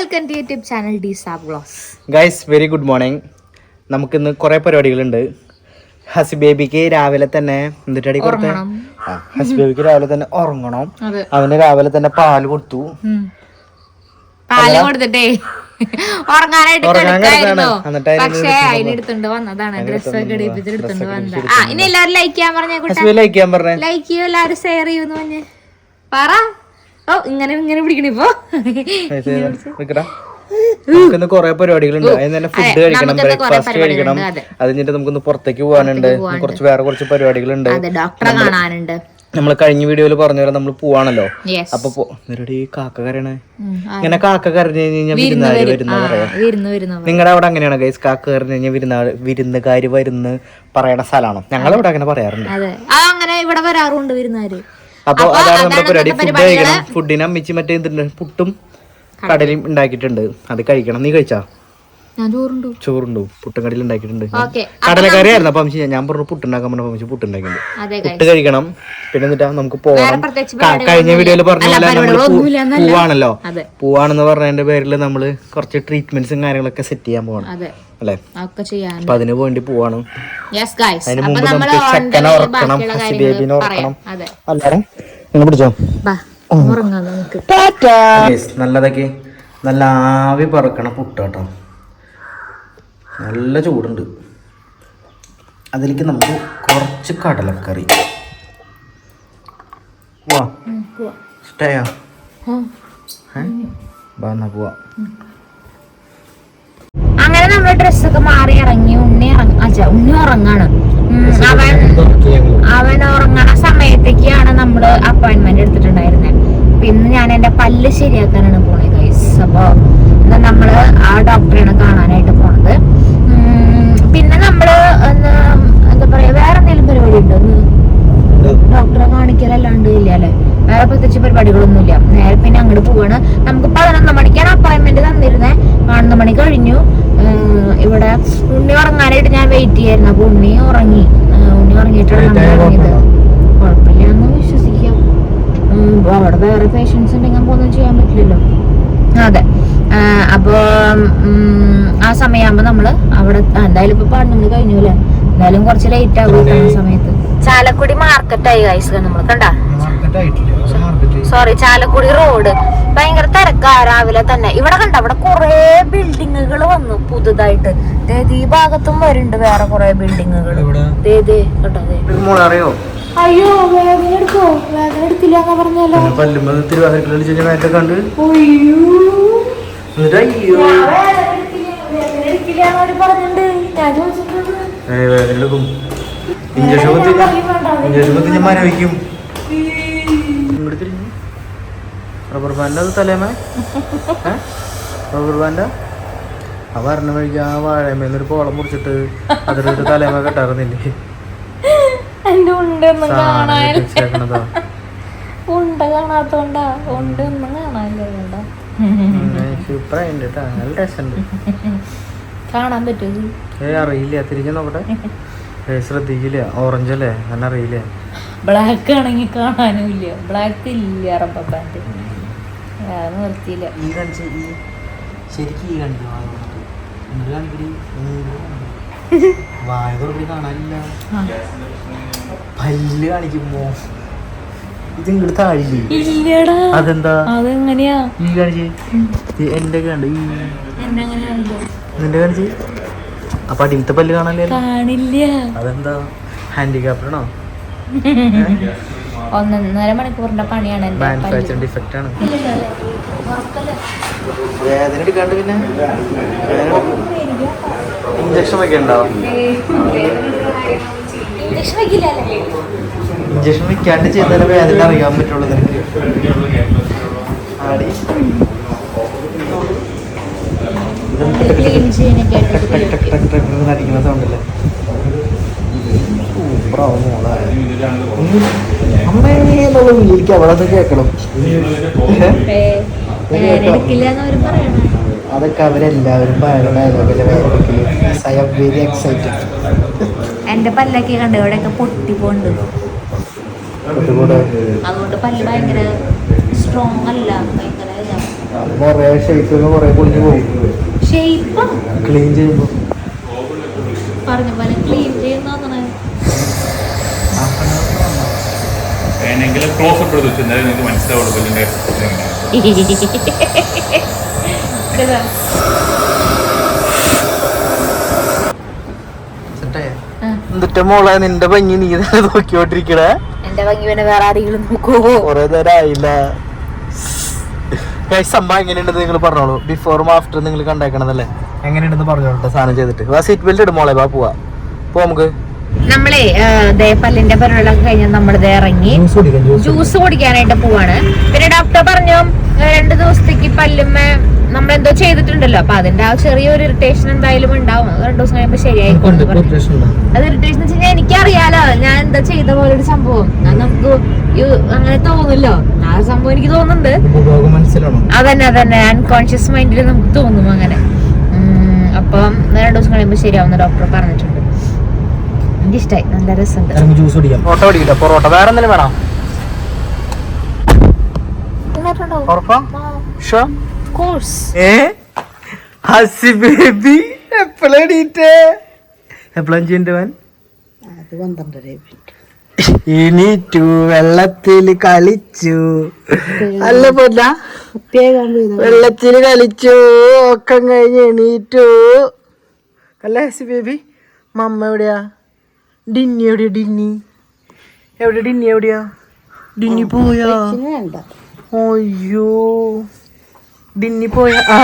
Welcome to YouTube channel ഡി സാബ് ഗ്ലോസ് ഗൈസ് വെരി ഗുഡ് മോർണിംഗ് നമുക്കിന്ന് കുറേ പരിപാടികളുണ്ട്. ഹസി ബേബിക്ക് രാവിലെ തന്നെ എന്നിട്ടടി കൊടുത്ത. ഹസി ബേബിക്ക് രാവിലെ തന്നെ ഉറങ്ങണം. അവന് രാവിലെ തന്നെ പാൽ കൊടുത്തു. പാൽ കൊടുത്തിട്ടേ ഉറങ്ങാനായിട്ട് പക്ഷേ അതിനെടുത്തോണ്ട് വന്നതാണ് ഡ്രസ്സൊക്കെ ഇടിപ്പിച്ച് എടുത്തോണ്ട് വന്നതാ ആ ഇനി എല്ലാവരും ലൈക്ക് ചെയ്യാൻ പറഞ്ഞു ലൈക്ക് ചെയ്യാൻ പറഞ്ഞേ. ലൈക്ക് ചെയ്യൂ എല്ലാവരും ഷെയർ ചെയ്യൂന്ന് പറഞ്ഞേ. പറ. ഓ ഇങ്ങനെ ഇങ്ങനെ പിടിക്കണിപ്പോ. നമുക്കിന്ന് കുറെ പരിപാടികളുണ്ട്. അതിന് തന്നെ ഫുഡ് കഴിക്കണം ബ്രേക്ക്ഫാസ്റ്റ് കഴിക്കണം. അതെ. കഴിഞ്ഞിട്ട് നമുക്കൊന്ന് പുറത്തേക്ക് പോകാനുണ്ട്. കുറച്ച് വേറെ കുറച്ച് പരിപാടികളുണ്ട്. ഡോക്ടറെ കാണാനുണ്ട്. നമ്മൾ കഴിഞ്ഞ വീഡിയോയിൽ പറഞ്ഞ പോലെ നമ്മൾ പോവാണല്ലോ. അപ്പൊ ഈ കാക്ക കരയണേ? ഇങ്ങനെ കാക്ക കരഞ്ഞു കഴിഞ്ഞാൽ വിരുന്നുകാർ വരുന്ന പറയാ നിങ്ങളുടെ അവിടെ അങ്ങനെയാണ് ഗൈസ് കാക്ക കരഞ്ഞു കഴിഞ്ഞാൽ വിരുന്നാൾ വിരുന്നുകാര് വരുന്ന് പറയണ സ്ഥലമാണോ ഞങ്ങളവിടെ അങ്ങനെ പറയാറുണ്ട്. അങ്ങനെ ഇവിടെ വരാറുണ്ട് വരുന്നവര് അപ്പൊ അതാണ് നമ്മുടെ പരിപാടി ഫുഡ് കഴിക്കണം ഫുഡിന് അമ്മിച്ച് മറ്റേ പുട്ടും കടലയും ഉണ്ടാക്കിയിട്ടുണ്ട്. അത് കഴിക്കണം. നീ കഴിച്ചാ? ചോറുണ്ടു? പുട്ടും കടലും ഉണ്ടാക്കിയിട്ടുണ്ട്. കടലക്കറി ആയിരുന്നു അപ്പൊ അമ്മച്ചി ഞാൻ പറഞ്ഞു പുട്ടുണ്ടാക്കാൻ പറഞ്ഞു. അമ്മച്ചി പുട്ടുണ്ടാക്കിയിട്ടുണ്ട് പുട്ട് കഴിക്കണം. പിന്നെ എന്നിട്ടാ നമുക്ക് പോകണം കഴിഞ്ഞ വീഡിയോയിൽ പറഞ്ഞ പോലെ നമ്മൾ. പോവാണല്ലോ. പോവാണെന്ന് പറഞ്ഞതിന്റെ പേരിൽ നമ്മൾ കുറച്ച് ട്രീറ്റ്മെന്റ്സും കാര്യങ്ങളൊക്കെ സെറ്റ് ചെയ്യാൻ പോകണം അല്ലേ? ഒക്കെ ചെയ്യാൻ അപ്പൊ അതിന് വേണ്ടി പോവാണ്. യെസ് ഗൈസ് അതിന് മുമ്പ് നമുക്ക് ചെക്കനെ ഉറക്കണം ഹസി ബേബിനെ ഉറക്കണം. അതെ. അല്ലാതെ നിങ്ങൾ പിടിച്ചോ? നല്ലതൊക്കെ നല്ല ആവി പറക്കണ പുട്ട് കേട്ടോ. നല്ല ചൂടുണ്ട്. അതിലേക്ക് നമുക്ക് കുറച്ച് കടലക്കറി. പോവാ സ്റ്റേയാ എന്നാ പോവാ. ഡ്രസ്സൊക്കെ മാറി ഇറങ്ങി ഉണ്ണി ഇറങ്ങി അച്ഛാ ഉണ്ണി ഉറങ്ങാണ്. അവൻ അവൻ ഉറങ്ങണ സമയത്തേക്കാണ് നമ്മൾ അപ്പോയിന്റ്മെന്റ് എടുത്തിട്ടുണ്ടായിരുന്നത് പിന്നെ ഞാൻ എന്റെ പല്ല് ശരിയാക്കാനാണ് പോണേ ഗൈസ് അപ്പൊ നമ്മൾ ആ ഡോക്ടറെയാണ് കാണാനായിട്ട് പോണത് ഉം, പിന്നെ നമ്മൾ ഒന്ന് എന്താ പറയാ വേറെ എന്തെങ്കിലും പരിപാടി ഉണ്ടോ ഇന്ന്? ഡോക്ടറെ കാണിക്കലല്ലാണ്ട് ഇല്ല അല്ലെ വേറെ പ്രത്യേകിച്ച് പരിപാടികളൊന്നുമില്ല നേരെ പിന്നെ അങ്ങോട്ട് പോവാണ് നമുക്ക് പതിനൊന്ന് മണിക്കാണ് അപ്പോയിന്റ്മെന്റ് തന്നിരുന്നേ പതിനൊന്ന് മണി കഴിഞ്ഞു ഏഹ് ഇവിടെ ഉണ്ണി ഉറങ്ങാനായിട്ട് ഞാൻ വെയിറ്റ് ചെയ്യായിരുന്നു. അപ്പൊ ഉണ്ണി ഉറങ്ങി. ഉണ്ണി ഉറങ്ങിയിട്ടാണ് നമ്മൾ ഇറങ്ങിയത്. കുഴപ്പമില്ല. എന്ന് വിശ്വസിക്കാം. ഉം, അവിടെ വേറെ പേഷ്യൻസ് ഉണ്ടെങ്കിൽ നമുക്ക് ഒന്നും ചെയ്യാൻ പറ്റില്ലല്ലോ. അതെ. അപ്പോൾ അപ്പൊ ആ സമയമാകുമ്പോ നമ്മൾ അവിടെ എന്തായാലും ഇപ്പൊ പതിനൊന്ന് കഴിഞ്ഞു അല്ലേ? എന്തായാലും കുറച്ച് ലേറ്റ് ആകും സമയത്ത്. ചാലക്കുടി മാർക്കറ്റായി ഗൈസ് നമ്മൾ കണ്ട? സോറി ചാലക്കുടി റോഡ് ഭയങ്കര തിരക്കാ രാവിലെ തന്നെ. ഇവിടെ കണ്ട അവിടെ കുറെ ബിൽഡിങ്ങുകൾ വന്നു പുതുതായിട്ട്. ഈ ഭാഗത്തും വരുന്നുണ്ട് വേറെ കുറെ ബിൽഡിങ്ങുകൾ അറിയോ? അയ്യോ വേഗം എടുക്കോ വേഗം എടുക്കില്ല പറഞ്ഞല്ലോ. ഇഞ്ചക്ഷൻ ഇഞ്ചക്ഷൻ കളിച്ച് റബ്ബർ ബാൻഡ് അത് തലേമേ? Rubber band? ആ വരണ വഴിക്ക് ആ വാഴമേന്നൊരു പോളം മുറിച്ചിട്ട് അതിലിട്ട് തലേമ കെട്ടാറുന്നില്ലേ. ഉണ്ട കാണാനില്ല. നല്ല രസമുണ്ട് കാണാൻ പറ്റുമോ ഏ അറിയില്ല. തിരിഞ്ഞു നോക്കട്ടെ. ഏ ശ്രദ്ധിക്കില്ല? ഓറഞ്ച് അല്ലേ? എന്നെ അറിയില്ല? ബ്ലാക്ക് ആണെങ്കിൽ കാണാനും ഇല്ല. ബ്ലാക്ക് ഇല്ല റബ്ബർ ബാൻഡ്. നിർത്തിയില്ല. ഈ കാണിച്ച് ഈ ശരിക്കും ഈ കാണിക്കും വായ കാണാനില്ല. പല്ല് കാണിക്കുമ്പോ ഇത് ഇങ്ങോട്ട് താഴില്ലേ അതെന്താ? അതെങ്ങനെയാ? ഈ കാണിച്ച് ഇത് എന്റെ കണ്ട്. ഈ. എന്നെ അങ്ങനെയാണല്ലോ നിന്റെ കാണിച്ച് അപ്പൊ അടിമത്തെ പല്ല് കാണാനില്ല കാണില്ല. അതെന്താ? ഹാൻഡിക്യാപ്ഡാണോ ഒന്നൊന്നര മണിക്കൂറിന്റെ പണിയാണ് മാനുഫാക്ചർ ഡിഫക്റ്റ് ആണ് വേദന എടുക്കാണ്ട് പിന്നെ ഇഞ്ചക്ഷൻ വെക്കണ്ടോ ഇഞ്ചക്ഷൻ വെക്കാണ്ട് ചെയ്താലേ വേദന അറിയാൻ പറ്റുള്ളൂ നിനക്ക് ആടി ടക് ടക് ടക് ടക് ടക് ടക് ടക് ടക് ടക് ടക് ടക് ടക് ടക് ടക് ടക് ടക് ടക് ടക് കേൾക്കണം എടുക്കില്ല എന്നവര് പറയണേ അതൊക്കെ അവരെല്ലാവരും പറയുന്ന ഡയലോഗല്ലേ ഐ ആം വെരി എക്സൈറ്റഡ് എന്റെ പല്ലൊക്കെ കണ്ട് ഇവിടെയൊക്കെ പൊട്ടി പോണ്ട്. അതുകൂടെ അതുകൊണ്ട് പല്ല് ഭയങ്കര സ്ട്രോങ് അല്ല ഭയങ്കര ഷേപ്പ് കൊറേ പൊളിഞ്ഞു പോകും ഷേപ്പ് ക്ലീൻ ചെയ്യുമ്പോ. പറഞ്ഞ പോലെ ക്ലീൻ ചെയ്യുന്ന വേണമെങ്കിൽ ക്ലോസ് അപ്പ് എടുത്ത് വെച്ചു എന്നാലും നിങ്ങൾക്ക് മനസ്സിലാവുള്ളൂ ഇതെങ്ങനെയാണ് എന്നിട്ട് മോളെ നിന്റെ ഭംഗി നീ തന്നെ നോക്കിയോണ്ടിരിക്കണേ എന്റെ ഭംഗി പിന്നെ വേറെ ആരെങ്കിലും നോക്കുവോ? കൊറേ നേരം ആയില്ല. സംഭവം എങ്ങനെയുണ്ടെന്ന് നിങ്ങൾ പറഞ്ഞോളൂ. ബിഫോറും ആഫ്റ്ററും നിങ്ങൾ കണ്ടേക്കണതല്ലേ? എങ്ങനെയുണ്ടെന്ന് പറഞ്ഞോളൂ സാധനം ചെയ്തിട്ട്. സീറ്റ് ബെൽറ്റ് ഇടും മോളെ വാ പോവാ. പോ നമുക്ക്. നമ്മളെ ദേപ്പല്ലിന്റെ പല്ലിന്റെ കഴിഞ്ഞ കഴിഞ്ഞ് നമ്മളിത് ഇറങ്ങി. ജ്യൂസ് കുടിക്കാം ജ്യൂസ് ജ്യൂസ് കുടിക്കാനായിട്ട് പോവാണ്. പിന്നെ ഡോക്ടർ പറഞ്ഞു രണ്ടു ദിവസത്തേക്ക് പല്ലുമ്മ നമ്മളെന്തോ ചെയ്തിട്ടുണ്ടല്ലോ. അപ്പൊ അതിന്റെ ആ ചെറിയൊരു ഇറിറ്റേഷൻ എന്തായാലും ഉണ്ടാവും. അത് രണ്ടു ദിവസം കഴിയുമ്പോ ശരിയായിരിക്കും എന്ന് പറഞ്ഞു. അത് ഇറിറ്റേഷൻ വെച്ച് കഴിഞ്ഞാൽ എനിക്കറിയാലോ ഞാൻ എന്താ ചെയ്ത പോലെ ഒരു സംഭവം. ഞാൻ നമുക്ക് അങ്ങനെ തോന്നുമല്ലോ ആ സംഭവം എനിക്ക് തോന്നുന്നുണ്ട്. അതന്നെ അതന്നെ. അൺകോൺഷ്യസ് മൈൻഡിൽ നമുക്ക് തോന്നും അങ്ങനെ. അപ്പം രണ്ടു ദിവസം കഴിയുമ്പോൾ ശരിയാവുന്ന ഡോക്ടർ പറഞ്ഞിട്ടുണ്ട്. എനിക്കിഷ്ടായി. നല്ല രസമുണ്ട്. നമുക്ക് ജ്യൂസ് കുടിക്കാം. പൊറോട്ട കുടിക്കില്ല? പൊറോട്ട. വേറെ എന്തെങ്കിലും വേണം? എണീറ്റു? വെള്ളത്തിൽ കളിച്ചു. അല്ല പോല വെള്ളത്തിൽ കളിച്ചു ഒക്കം കഴിഞ്ഞ് എണീറ്റു. അല്ല ഹസി ബേബി? മമ്മ എവിടെയാ? ഡിന്നി എവിടെയാ ഡിന്നി? എവിടെ ഡിന്നി എവിടെയാ? ഡിന്നി പോയാ? അയ്യോ. ഡിന്നി പോയ? ആ.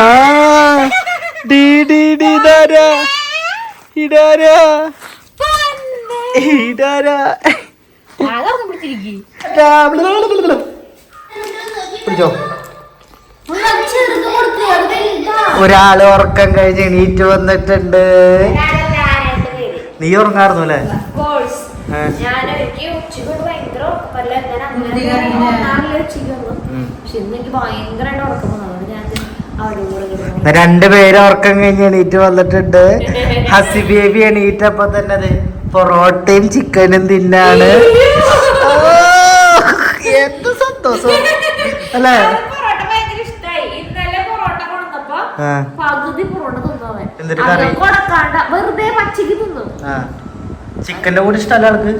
ഡി ഡി ഒരാൾ ഉറക്കം കഴിഞ്ഞ് എണീറ്റ് വന്നിട്ടുണ്ട്. നീ ഉറങ്ങാറുന്നു അല്ലേ? ഏ. ഉം. രണ്ടുപേരും ഉറക്കം കഴിഞ്ഞ് എണീറ്റ് വന്നിട്ടുണ്ട്. ഹസി ബേബി എണീറ്റപ്പോ തന്നെ അത് പൊറോട്ടയും ചിക്കനും തിന്നാണ്. ഓ, എന്ത് സന്തോഷം. അല്ലേ? പകുതി പൊറോട്ട തിന്നവൻ. എന്നിട്ട് കറി? കൊടുക്കാണ്ട വെറുതെ പച്ചക്ക് തിന്നു. ആ. ചിക്കന്റെ കൂടെ ഇഷ്ടമല്ല ആൾക്ക്?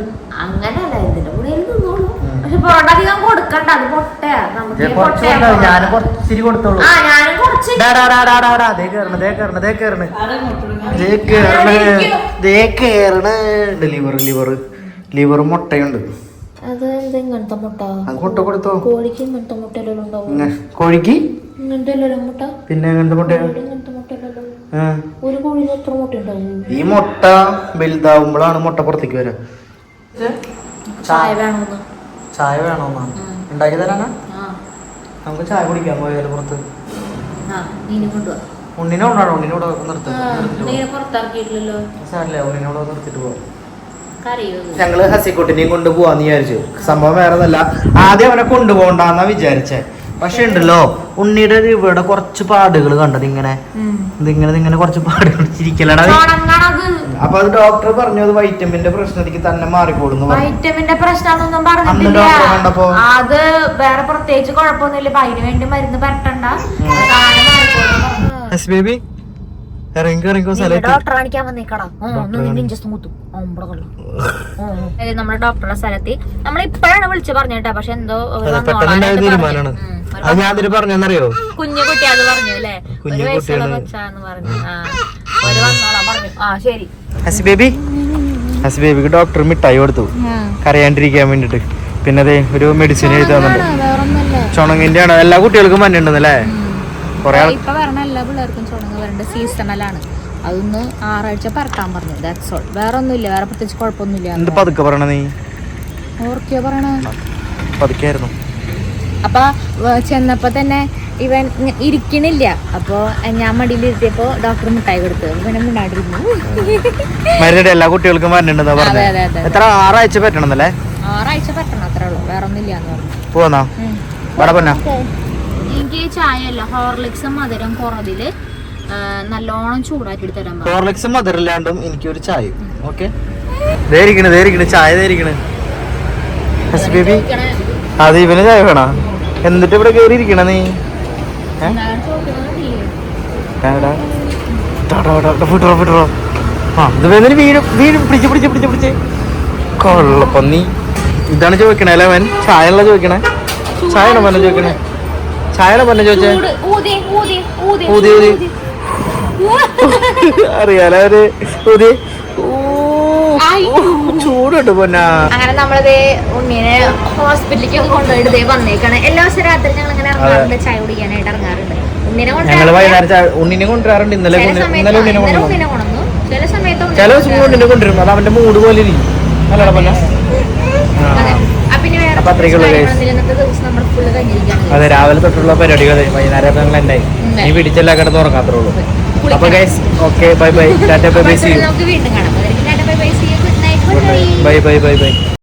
അങ്ങനല്ല ഇതിന്റെ കൂടെ തിന്നോളൂ. പക്ഷെ പൊറോട്ട അധികം കൊടുക്കണ്ട അത് പൊട്ടയാ. നമുക്ക് കുറച്ചിരി കൊടുത്തോളൂ. ആ ഞാനും കുറച്ച്. ഡാ, ഡാ, ഡാ, ഡാ, ഡാ, ഡാ. ദേ കേറണ്, ദേ കേറണ്, ദേ കേറണ്. ദേ കേറണ്, ദേ കേറണ്. ഉണ്ട് ലിവർ ലിവർ ലിവർ മുട്ടയുണ്ട്. അത് എന്താ ഇങ്ങനത്തെ മുട്ട? കൊടുത്തോ. കോഴിക്ക് ഇങ്ങനത്തെ പിന്നെ എങ്ങനത്തെ മുട്ട? കോഴി ഇങ്ങനത്തെ ആ. ഒരു കോഴിയിൽ എത്ര മുട്ട ഉണ്ടാവും ഈ മുട്ട വലുതാവുമ്പോഴാണ് മുട്ട പുറത്തേക്ക് വരാ. ചായ വേണമെന്ന് ചായ വേണോന്നാ? ഉണ്ടാക്കി തരാനാ? ആ. നമുക്ക് ചായ കുടിക്കാൻ പോയാലും പുറത്ത്. ഉണ്ണിനെ ഉണ്ടാണോ ഉണ്ണിനോട് ഇവിടെ നിർത്തി നീനെ പുറത്തിറക്കിയിട്ടില്ലല്ലോ. സാറില്ല ഉണ്ണിനെ ഇവിടെ നിർത്തിട്ട് പോവാം. ഞങ്ങൾ ഹസിക്കുട്ടിനെയും കൊണ്ട് പോവാന്ന് വിചാരിച്ചു. സംഭവം വേറെ ഒന്നല്ല ആദ്യം അവനെ കൊണ്ടുപോകണ്ടെന്നാ വിചാരിച്ചേ. പക്ഷെ ഉണ്ടല്ലോ ഉണ്ണിയുടെ ഒരു ഇവിടെ കുറച്ച് പാടുകൾ കണ്ടത് ഇങ്ങനെ. ഇതിങ്ങനെ ഇങ്ങനെ കുറച്ച് പാടുകൾ ചിരിക്കലടാ അപ്പൊ അത് ഡോക്ടർ പറഞ്ഞു അത് വൈറ്റമിന്റെ പ്രശ്നത്തിലേക്ക് തന്നെ മാറിക്കോളും വൈറ്റമിന്റെ പ്രശ്നമൊന്നും അന്ന് പറഞ്ഞിട്ടില്ല. കണ്ടപ്പോ? അത് വേറെ പ്രത്യേകിച്ച് കുഴപ്പമൊന്നുമില്ല. അപ്പൊ അതിന് വേണ്ടി മരുന്ന് പരട്ടണ്ട. ബേബി? നമ്മുടെ ഡോക്ടറുടെ സ്ഥലത്ത് നമ്മൾ ഇപ്പോഴാണ് വിളിച്ചു പറഞ്ഞേട്ടാ പക്ഷെ എന്തോ അതെ, ഞാൻ അതിന് പറഞ്ഞെന്നറിയോ? കുഞ്ഞു കുട്ടിയാന്ന് പറഞ്ഞു അല്ലേ? കുഞ്ഞു ഒരു വയസ്സുള്ള. കൊച്ചാന്ന് പറഞ്ഞു. ആ അവർ വന്നോളാം പറഞ്ഞു. ആ ശരി. ഹസി ബേബി. ഹസി ബേബിക്ക് ഡോക്ടർ മിഠായി കൊടുത്തു. കരയാണ്ടിരിക്കാൻ വേണ്ടിട്ട്. പിന്നെ അതെ ഒരു മെഡിസിൻ എഴുതി തന്നിട്ടുണ്ട്. വേറൊന്നല്ല ചുണങ്ങിന്റെ ആണ് എല്ലാ കുട്ടികൾക്കും മഞ്ഞുണ്ടെന്നല്ലേ കൊറേ ഇപ്പൊ പറഞ്ഞ എല്ലാ പിള്ളേർക്കും ചുണങ്ങ് വരേണ്ട സീസണലാണ് അതൊന്ന് ആറാഴ്ച പറക്കാൻ പറഞ്ഞു. ദാറ്റ്സ് ഓൾ വേറെ ഒന്നുമില്ല വേറെ പ്രത്യേകിച്ച് കുഴപ്പമൊന്നുമില്ല. പതുക്കെ പറയണ നീ? ഓർക്കിയോ പറയണ? പതുക്കെയായിരുന്നു. അപ്പൊ ചെന്നപ്പോ തന്നെ ഇവൻ ഇരിക്കണില്ല. അപ്പോ ഞാൻ മടിയിലിരുത്തിയപ്പോ ഡോക്ടർ മിഠായി കൊടുത്തു ഇവനെ മിണ്ടാണ്ടിരുന്നു. മരുന്നിട്ട് എല്ലാ കുട്ടികൾക്കും മരുന്നുണ്ടെന്നാ. എത്ര? ആറാഴ്ച പറ്റണമെന്നല്ലേ ആറാഴ്ച പറ്റണം. അത്രേ ഉള്ളൂ. വേറെ ഒന്നുമില്ല എന്ന് പറഞ്ഞു. പൊന്ന? എനിക്ക് ചായ അല്ല ഹോർലിക്സും മധുരം കുറവിൽ നല്ലോണം ചൂടാക്കി തരാൻ ഹോർലിക്സും മധുരല്ലാണ്ടും എനിക്ക് ഒരു ചായ ഓക്കെ? ചായ ദേരിക്കണ്. ഹസ് ബേബി അത് ഇവന് ചായ വേണോ? എന്നിട്ട് ഇവിടെ കയറി ഇരിക്കണ നീ? ഏ? എന്താണ് ചോദിക്കുന്നത്? ടാടാ. ടാടാ, ടാടാ, ടാ, വിട്ടോ, വിട്ടോ. ആ ഇത് വേദന വീഴും വീഴും. പിടിച്ച് പിടിച്ച് പിടിച്ച് പിടിച്ച്. കൊള്ളപ്പന്നി. ഇതാണ് ചോദിക്കണേ അല്ലേ അവൻ? ചായയുള്ള ചോദിക്കണേ? ചായ ഉണ്ടോ ചോദിക്കണേ? ചായയുടെ പറഞ്ഞ ചോദിച്ചേ? ഊതി ഊതി. അറിയാലോ ഊതി. ചൂടുണ്ട് പൊന്നാ. അങ്ങനെ നമ്മളത് ഉണ്ണിനെ ഹോസ്പിറ്റലിലേക്ക് കൊണ്ടുപോയിട്ട് വന്നേക്കാണ്. എല്ലാ ദിവസവും രാത്രി ഞങ്ങൾ ഇങ്ങനെ ഇറങ്ങാറുണ്ട്. ചായ കുടിക്കാനായിട്ട് ഇറങ്ങാറുണ്ട്. വൈകുന്നേരം ചായ- ഉണ്ണിനെ കൊണ്ടുവരാറുണ്ട്. ഇന്നലെ ഇന്നലെ ഉണ്ണിനെ കൊണ്ടുവന്നു. ചില സമയത്ത് ചില ദിവസം ഉണ്ണിനെ കൊണ്ടുവരും അത് അവന്റെ മൂഡ് പോലെ ഇരിക്കും. അല്ലടാ പൊന്ന. അപ്പൊ ഇനി വേറെ അപ്പൊ അത്രയ്ക്കുള്ളൂ guys. കാര്യങ്ങളൊന്നുമില്ല. ഇന്നത്തെ ദിവസം നമ്മൾ ഫുള്ള് അതെ രാവിലെ തൊട്ടുള്ള പരിപാടികൾ വൈകുന്നേരം ഞങ്ങൾ ഉണ്ടായി. നീ പിടിച്ചല്ല കിടന്ന് ഉറങ്ങാത്രേ ഉള്ളൂ. അപ്പൊ guys okay bye bye tata bye bye see bye bye bye bye bye